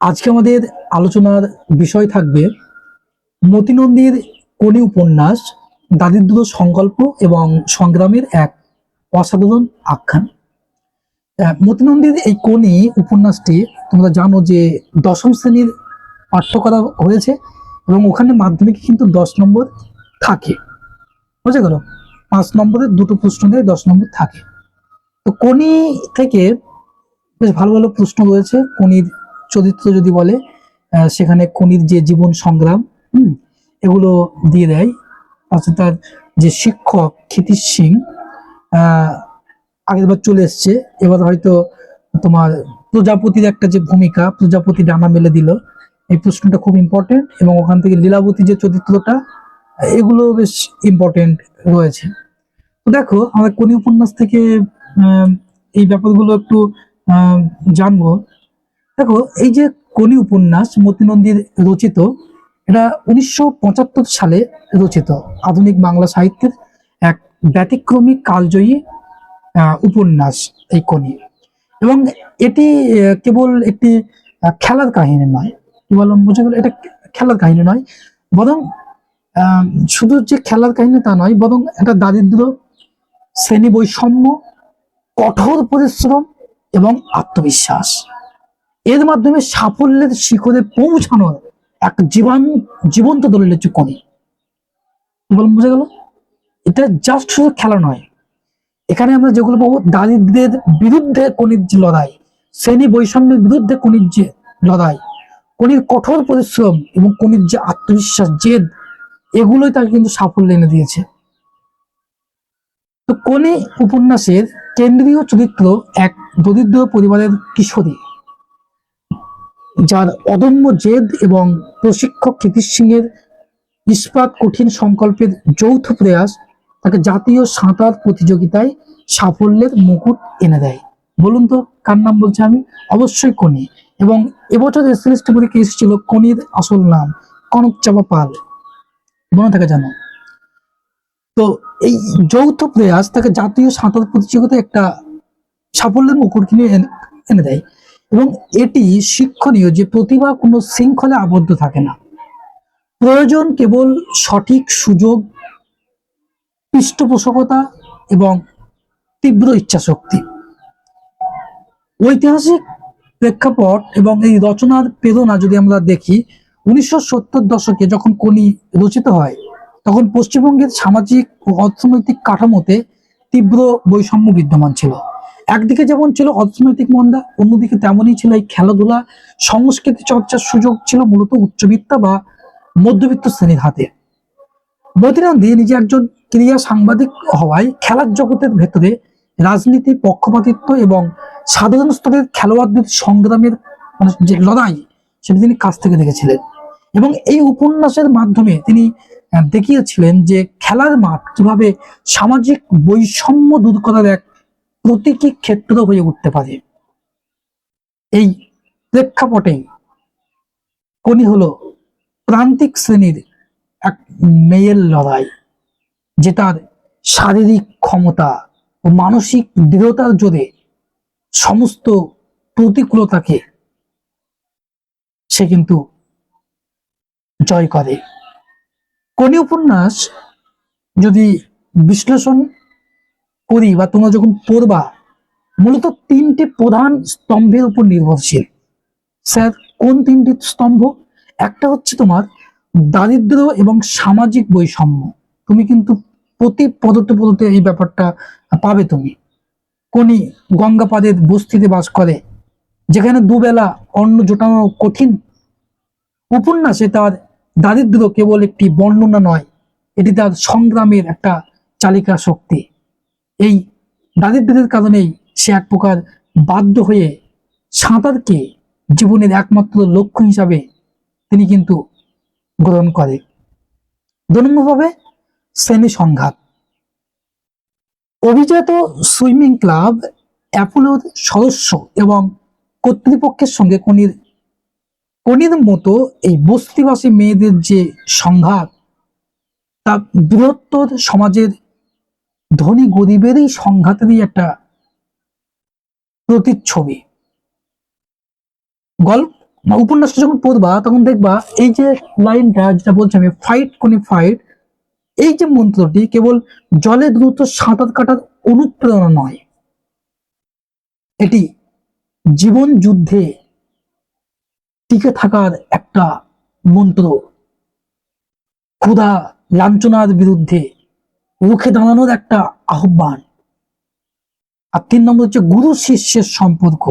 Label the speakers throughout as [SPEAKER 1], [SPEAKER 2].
[SPEAKER 1] আজকে আমাদের আলোচনার বিষয় থাকবে মতিনন্দীর কোনি উপন্যাস দারিদ্র সংকল্প এবং সংগ্রামের এক অসাধারণ আখ্যান। মতিনন্দীর এই কোনি উপন্যাসটি তোমরা জানো যে দশম শ্রেণির পাঠ্য করা হয়েছে এবং ওখানে মাধ্যমিকে কিন্তু দশ নম্বর থাকে। বুঝে গেল? পাঁচ নম্বরের দুটো প্রশ্ন দেয়, দশ নম্বর থাকে। তো কোনি থেকে বেশ ভালো ভালো প্রশ্ন রয়েছে কোনির চরিত্র যদি বলে সেখানে কোনির যে জীবন সংগ্রাম এগুলো দিয়ে দেয়। আচ্ছা তার যে শিক্ষক ক্ষিতিশ সিং আগেরবার চলে এসছে। এবার হয়তো তোমার প্রজাপতির একটা যে ভূমিকা, প্রজাপতি ডানা মেলে দিল। এই প্রশ্নটা খুব ইম্পর্টেন্ট এবং ওখান থেকে লীলাবতী যে চরিত্রটা, এগুলো বেশ ইম্পর্টেন্ট রয়েছে। তো দেখো, আমরা কোনি উপন্যাস থেকে এই ব্যাপারগুলো একটু জানব। দেখো, এই যে কোনি উপন্যাস মতিনন্দীর রচিত, এটা উনিশশো পঁচাত্তর সালে রচিত, আধুনিক বাংলা সাহিত্যের এক ব্যতিক্রমী কালজয়ী উপন্যাস এই কোনি এবং এটি কেবল একটি খেলার কাহিনী নয়। কি বললাম বুঝে গেল এটা খেলার কাহিনী নয়, বরং শুধু যে খেলার কাহিনী তা নয়, বরং এটা দারিদ্র শ্রেণি বৈষম্য কঠোর পরিশ্রম এবং আত্মবিশ্বাস। এর মাধ্যমে সাফল্যের শিখরে পৌঁছানোর এক জীবন, জীবন্ত দলিল হচ্ছে কনি কি বললাম, বুঝে গেল? এটা জাস্ট শুধু খেলা নয়। এখানে আমরা যেগুলো পাবো, দারিদ্রের বিরুদ্ধে কনির যে লড়াই, শ্রেণি বৈষম্যের বিরুদ্ধে কনির যে লড়াই কনির কঠোর পরিশ্রম এবং কনির যে আত্মবিশ্বাস, জেদ, এগুলোই তাকে কিন্তু সাফল্য এনে দিয়েছে। তো কোনি উপন্যাসের কেন্দ্রীয় চরিত্র এক দরিদ্র পরিবারের কিশোরী। যার অদম্য জেদ এবং প্রশিক্ষক ক্ষিতিশ সিং এর ইস্পাত কঠিন সংকল্পের যৌথ প্রয়াস তাকে জাতীয় সাঁতার প্রতিযোগিতায় সাফল্যের মুকুট এনে দেয়। বলুন তো, কার নাম বলছি আমি? অবশ্যই কোনি। এবং এবছর এসএলএসটি পরীক্ষা এসেছিল কোনির আসল নাম, কনক চাপা পাল। মনে থাকে জানো তো এই যৌথ প্রয়াস তাকে জাতীয় সাঁতার প্রতিযোগিতায় একটা সাফল্যের মুকুট কিনে এনে দেয়। এবং এটি শিক্ষণীয় যে প্রতিভা কোনো শৃঙ্খলে আবদ্ধ থাকে না। প্রয়োজন কেবল সঠিক সুযোগ, পৃষ্ঠপোষকতা এবং তীব্র ইচ্ছাশক্তি। ঐতিহাসিক প্রেক্ষাপট এবং এই রচনার প্রেরণা যদি আমরা দেখি, উনিশশো সত্তর দশকে যখন কোনি রচিত হয়, তখন পশ্চিমবঙ্গের সামাজিক ও অর্থনৈতিক কাঠামোতে তীব্র বৈষম্য বিদ্যমান ছিল। একদিকে যেমন ছিল অর্থনৈতিক মন্দা, অন্যদিকে তেমনই ছিল এই খেলাধুলা, সংস্কৃতি চর্চার সুযোগ ছিল মূলত উচ্চবিত্ত বা মধ্যবিত্ত শ্রেণির হাতে। মতিনন্দী নিজে একজন ক্রীড়া সাংবাদিক হওয়ায় খেলার জগতের ভেতরে রাজনীতি, পক্ষপাতিত্ব এবং সাধারণ স্তরের খেলোয়াড়দের সংগ্রামের মানে যে লড়াই, সেটা তিনি কাছ থেকে দেখেছিলেন। এবং এই উপন্যাসের মাধ্যমে তিনি দেখিয়েছিলেন যে খেলার মাঠ কীভাবে সামাজিক বৈষম্য দূর করার এক প্রতীকী ক্ষেত্র হয়ে উঠতে পারে। এই প্রেক্ষাপটে কোনি হলো প্রান্তিক শ্রেণির এক মেয়ের লড়াই যেটার শারীরিক ক্ষমতা ও মানসিক দৃঢ়তার জোরে সমস্ত প্রতিকূলতাকে সে কিন্তু জয় করে। কোনি উপন্যাস যদি বিশ্লেষণ করি বা তোমরা যখন পড়বা, মূলত তিনটি প্রধান স্তম্ভের উপর নির্ভরশীল। স্যার, কোন তিনটি স্তম্ভ? একটা হচ্ছে তোমার দারিদ্র এবং সামাজিক বৈষম্য। তুমি কিন্তু প্রতি পদতে পদতে এই ব্যাপারটা পাবে তুমি। কোনি গঙ্গাপাদের বস্তিতে বাস করে, যেখানে দুবেলা অন্ন জোটানো কঠিন। উপন্যাসে তার দারিদ্র কেবল একটি বর্ণনা নয়, এটি তার সংগ্রামের একটা চালিকা শক্তি। এই দারিদ্র্যের কারণেই সে এক প্রকার বাধ্য হয়ে সাঁতারকে জীবনের একমাত্র লক্ষ্য হিসাবে তিনি কিন্তু গ্রহণ করে। দু শ্রেণি সংঘাত। অভিজাত সুইমিং ক্লাব, অ্যাপোলোর সদস্য এবং কর্তৃপক্ষের সঙ্গে কনির কনির মতো এই বস্তিবাসী মেয়েদের যে সংঘাত, তা বৃহত্তর সমাজের ধনী গরিবেরই সংঘাতেরই একটা প্রতিচ্ছবি। গল্প উপন্যাসটা যখন পড়বা, তখন দেখবা এই যে লাইনটা যেটা বলছি আমি ফাইট কোনি ফাইট এই যে মন্ত্রটি কেবল জলে দ্রুত সাঁতার কাটার অনুপ্রেরণা নয়। এটি জীবন যুদ্ধে টিকে থাকার একটা মন্ত্র। ক্ষুধা, লাঞ্ছনার বিরুদ্ধে রুখে দাঁড়ানোর একটা আহ্বান। আর তিন নম্বর হচ্ছে গুরু শিষ্যের সম্পর্ক।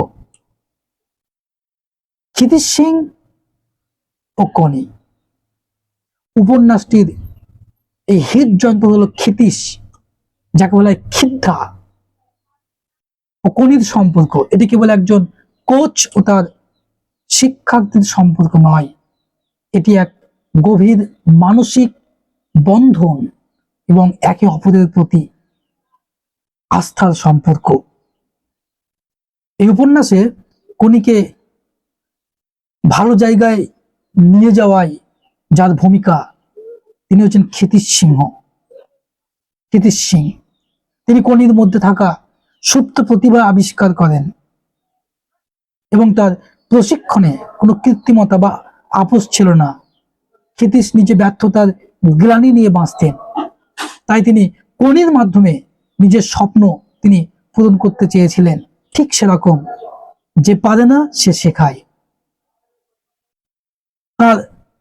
[SPEAKER 1] ক্ষিতিশ সিং ও কনি উপন্যাসটির এই হৃদযন্ত্র হলো ক্ষিতিশ, যাকে বলা হয় খিদ্ধা ও কনির সম্পর্ক এটি কেবল একজন কোচ ও তার শিক্ষার্থীর সম্পর্ক নয়। এটি এক গভীর মানসিক বন্ধন। এবং একে অপরের প্রতি আস্থার সম্পর্ক। এই উপন্যাসে কনিকে ভালো জায়গায় নিয়ে যাওয়ায় যার ভূমিকা তিনি হচ্ছেন ক্ষিতিশ সিংহ ক্ষিতিশ সিং তিনি কনির মধ্যে থাকা সুপ্ত প্রতিভা আবিষ্কার করেন এবং তার প্রশিক্ষণে কোনো কৃত্রিমতা বা আপোষ ছিল না। ক্ষিতিশ নিজে ব্যর্থতার গ্লানি নিয়ে বাঁচতেন। তাই তিনি কনির মাধ্যমে নিজের স্বপ্ন তিনি পূরণ করতে চেয়েছিলেন। ঠিক সেরকম যে পারে না, সে শেখায়। তার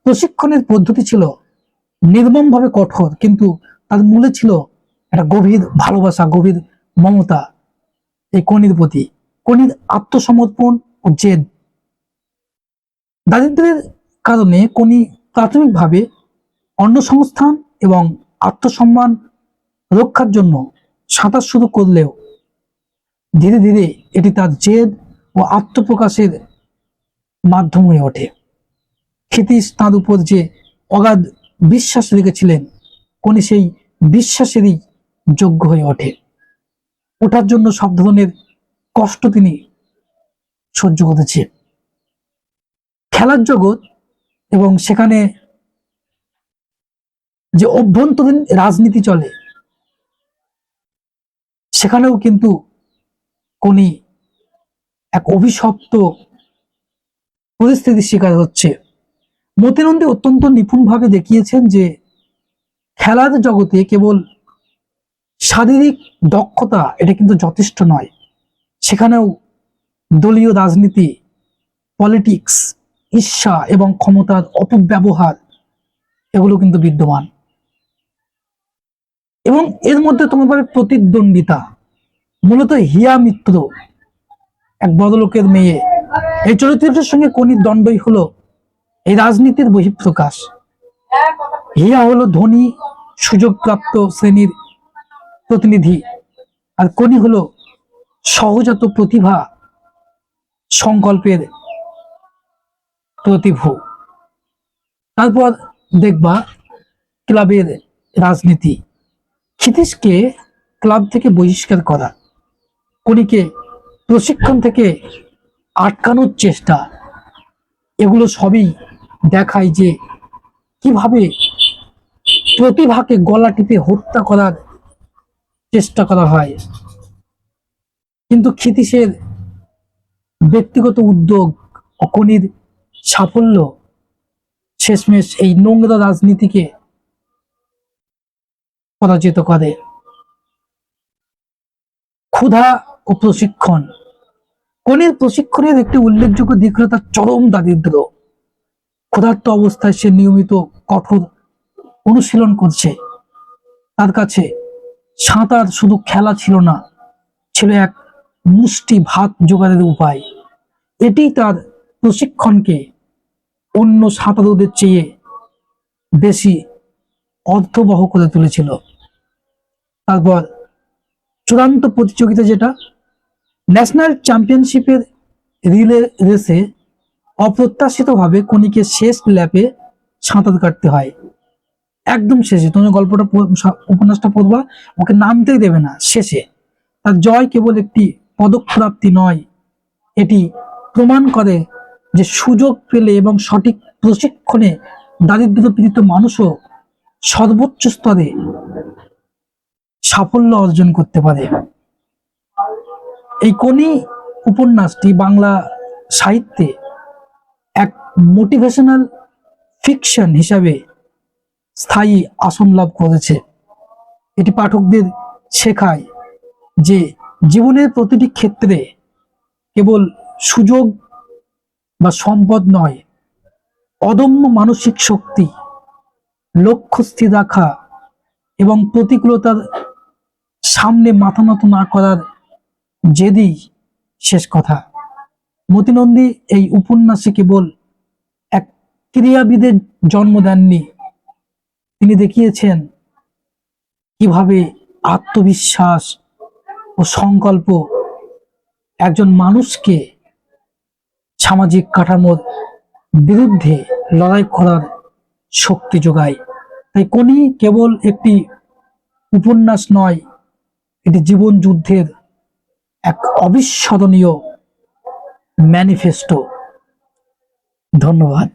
[SPEAKER 1] প্রশিক্ষণের পদ্ধতি ছিল নির্মমভাবে কঠোর, কিন্তু তার মূলে ছিল একটা গভীর ভালোবাসা, গভীর মমতা এই কনির প্রতি। কনির আত্মসমর্পণ ও জেদ। দারিদ্রের কারণে কনি প্রাথমিকভাবে অন্য সংস্থান এবং আত্মসম্মান রক্ষার জন্য সাঁতার শুরু করলেও ধীরে ধীরে এটি তার জেদ ও আত্মপ্রকাশের মাধ্যম হয়ে ওঠে। ক্ষিতিশ তাঁর উপর যে অগাধ বিশ্বাস রেখেছিলেন কোনি সেই বিশ্বাসেরই যোগ্য হয়ে ওঠে। ওঠার জন্য সব ধরনের কষ্ট তিনি সহ্য করেছে। খেলার জগৎ এবং সেখানে যে অভ্যন্তরীণ রাজনীতি চলে, সেখানেও কিন্তু কোনি এক অভিশপ্ত পরিস্থিতির শিকার হচ্ছে। মতিনন্দী অত্যন্ত নিপুণভাবে দেখিয়েছেন যে খেলার জগতে কেবল শারীরিক দক্ষতা, এটা কিন্তু যথেষ্ট নয়। সেখানেও দলীয় রাজনীতি, পলিটিক্স, ঈর্ষা এবং ক্ষমতার অপব্যবহার, এগুলো কিন্তু বিদ্যমান। এবং এর মধ্যে তোমার পাবে প্রতিদ্বন্দ্বিতা। মূলত হিয়া মিত্র, এক বড়লোকের মেয়ে। এই চরিত্রটির সঙ্গে কনির দণ্ডই হলো, এই রাজনীতির বহিঃপ্রকাশ। হিয়া হলো ধনী, সুযোগপ্রাপ্ত শ্রেণির প্রতিনিধি। আর কনি হলো সহজাত প্রতিভা, সংকল্পের প্রতিভু। তারপর দেখবা ক্লাবের রাজনীতি। ক্ষিতীশকে ক্লাব থেকে বহিষ্কার করা। কনিকে প্রশিক্ষণ থেকে আটকানোর চেষ্টা। এগুলো সবই দেখায় যে কীভাবে প্রতিভাকে গলা টিপে হত্যা করার চেষ্টা করা হয়। কিন্তু ক্ষিতীশের ব্যক্তিগত উদ্যোগ ও অকনির সাফল্য শেষমেশ এই নোংরা রাজনীতিকে পরাজিত করে। ক্ষুধা ও প্রশিক্ষণ। কনির প্রশিক্ষণের একটি উল্লেখযোগ্য দিক হলো তার চরম দারিদ্র। ক্ষুধার্ত অবস্থায় সে নিয়মিত কঠোর অনুশীলন করছে। তার কাছে সাঁতার শুধু খেলা ছিল না, ছিল এক মুষ্টি ভাত জোগাড়ের উপায়। এটি তার প্রশিক্ষণকে অন্য সাঁতারুদের চেয়ে বেশি অর্থবহ করে তুলেছিল। তারপর চূড়ান্ত প্রতিযোগিতা যেটা, ন্যাশনাল চ্যাম্পিয়নশিপের রিলে, রেসে অপ্রত্যাশিতভাবে কনিকে শেষ ল্যাপে সাঁতার কাটতে হয়। একদম শেষে তুমি গল্পটা উপন্যাসটা পড়বা, ওকে নামতেই দেবে না, শেষে। তার জয় কেবল একটি পদকপ্রাপ্তি নয়, এটি প্রমাণ করে যে সুযোগ পেলে এবং সঠিক প্রশিক্ষণে দারিদ্র পীড়িত মানুষও সর্বোচ্চ স্তরে সাফল্য অর্জন করতে পারে। এই কোনি উপন্যাসটি বাংলা সাহিত্যে এক মোটিভেশনাল ফিকশন হিসাবে স্থায়ী আসন লাভ করেছে। এটি পাঠকদের শেখায় যে জীবনের প্রতিটি ক্ষেত্রে কেবল সুযোগ বা সম্পদ নয়, অদম্য মানসিক শক্তি লক্ষ্য স্থির রাখা এবং প্রতিকূলতার সামনে মাথা নত না করার জেদি শেষ কথা। মতিনন্দী এই উপন্যাসে কেবল এক ক্রীড়াবিদের জন্ম দেননি, তিনি দেখিয়েছেন কীভাবে আত্মবিশ্বাস ও সংকল্প একজন মানুষকে সামাজিক কাঠামোর বিরুদ্ধে লড়াই করার শক্তি যোগায়। তাই কোনি কেবল একটি উপন্যাস নয় এটি জীবন যুদ্ধের এক অবিস্মরণীয় ম্যানিফেস্টো ধন্যবাদ।